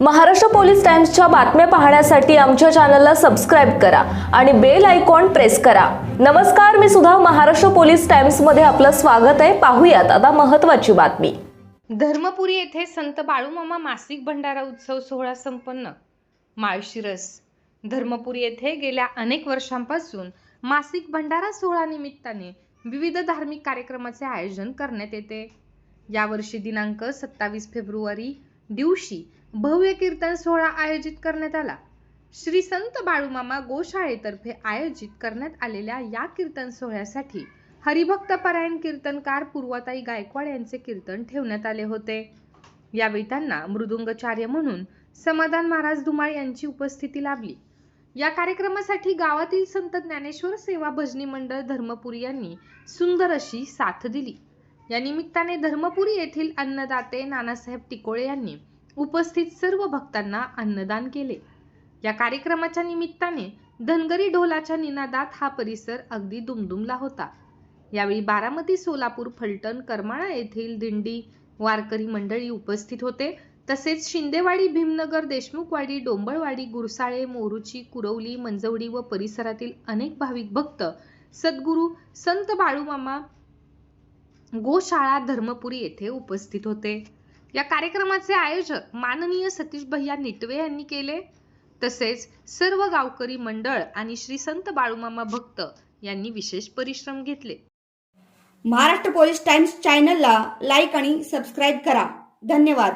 Maharashtra police टाइम्सच्या बातम्या पाहण्यासाठी आमच्या चॅनलला सबस्क्राईब करा आणि बेल आयकॉन प्रेस करा. नमस्कार मी सुद्धा महाराष्ट्र पोलीस टाइम्समध्ये आपलं स्वागत आहे. पाहूयात आता महत्त्वाची बातमी. धर्मपुरी येथे संत बाळूमामा मासिक भंडारा उत्सव सोहळा संपन्न. माळशिरस धर्मपुरी येथे गेल्या अनेक वर्षांपासून मासिक भंडारा सोहळा निमित्ताने विविध धार्मिक कार्यक्रमाचे आयोजन करण्यात येते. यावर्षी दिनांक सत्तावीस फेब्रुवारी दिवशी भव्य कीर्तन सोहळा आयोजित करण्यात आला. श्री संत बाळूमामा गोशाळेतर्फे आयोजित करण्यात आलेल्या या कीर्तन सोहळ्यासाठी हरिभक्त परायण कीर्तनकार पूर्वाताई गायकवाड यांचे कीर्तन ठेवण्यात आले होते. यावेळी त्यांना मृदुंगचार्य म्हणून समाधान महाराज धुमाळ यांची उपस्थिती लाभली. या कार्यक्रमासाठी गावातील संत ज्ञानेश्वर सेवा भजनी मंडळ धर्मपुरी यांनी सुंदर अशी साथ दिली. या निमित्ताने धर्मपुरी येथील अन्नदाते नानासाहेब टिकोळे यांनी उपस्थित सर्व भक्तांना अन्नदान केले. या कार्यक्रमाच्या निमित्ताने धनगरी ढोलाच्या निनादात हा परिसर अगदी दुमदुमला होता. यावेळी बारामती सोलापूर फलटण करमाळा येथील दिंडी वारकरी मंडळी उपस्थित होते. तसेच शिंदेवाडी भीमनगर देशमुखवाडी डोंबळवाडी गुरसाळे मोरुची कुरवली मंजवडी व परिसरातील अनेक भाविक भक्त सद्गुरू संत बाळूमामा गोशाळा धर्मपुरी येथे उपस्थित होते. या कार्यक्रमाचे आयोजक माननीय सतीश भैया निटवे यांनी केले. तसेच सर्व गावकरी मंडळ आणि श्री संत बाळूमामा भक्त यांनी विशेष परिश्रम घेतले. महाराष्ट्र पोलीस टाइम्स चॅनलला लाईक आणि सबस्क्राईब करा. धन्यवाद.